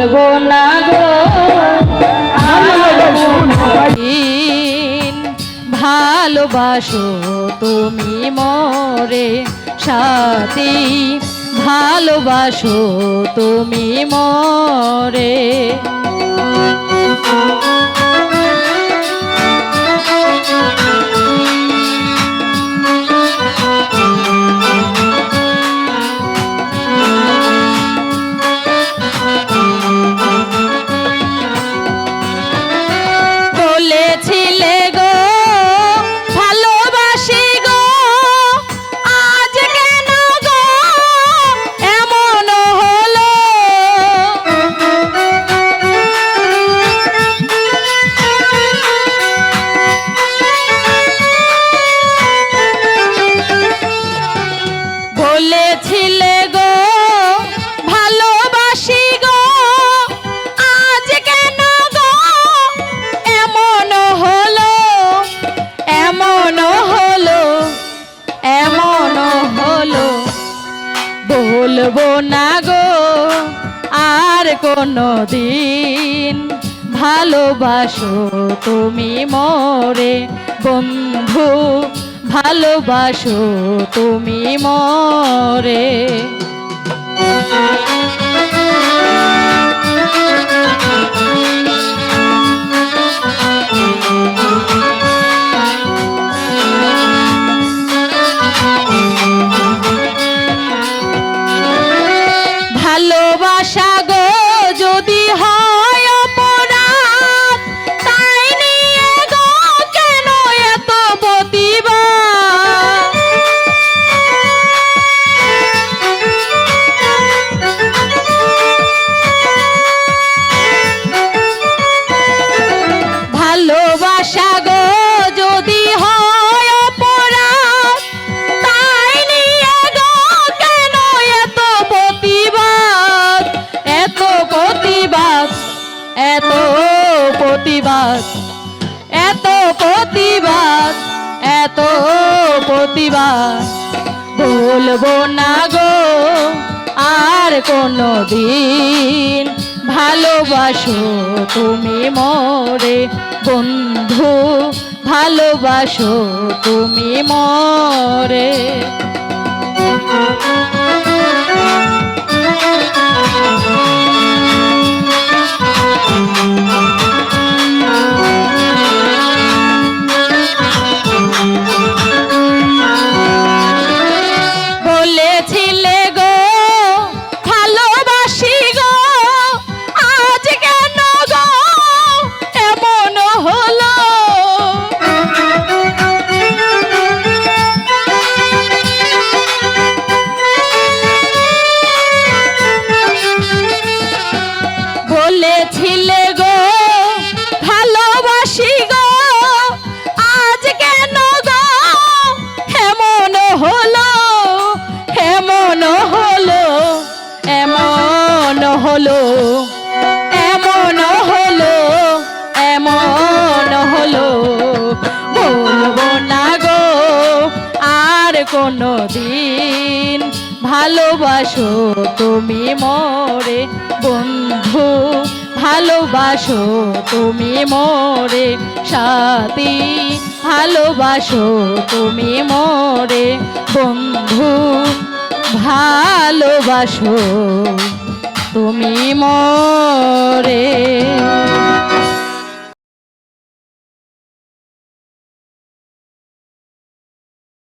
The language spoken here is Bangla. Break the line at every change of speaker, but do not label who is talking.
বলব না গো
ভালোবাসো তুমি মরে সাথী ভালোবাসো তুমি মরে। বলব না গো আর কোনো দিন ভালোবাসো তুমি মরে। বন্ধু ভালোবাসো তুমি মরে। প্রতিবাদ, এত প্রতিবাদ। বলব না গো, আর কোনো দিন ভালোবাসো তুমি মরে। বন্ধু, ভালোবাসো তুমি মরে। এমন হলো এমন হলো, বলব না গো, আর কোনো দিন ভালোবাসো তুমি মরে, বন্ধু, ভালোবাসো তুমি মরে, সাথী, ভালোবাসো তুমি মরে, বন্ধু, ভালোবাসো। তুমি মোর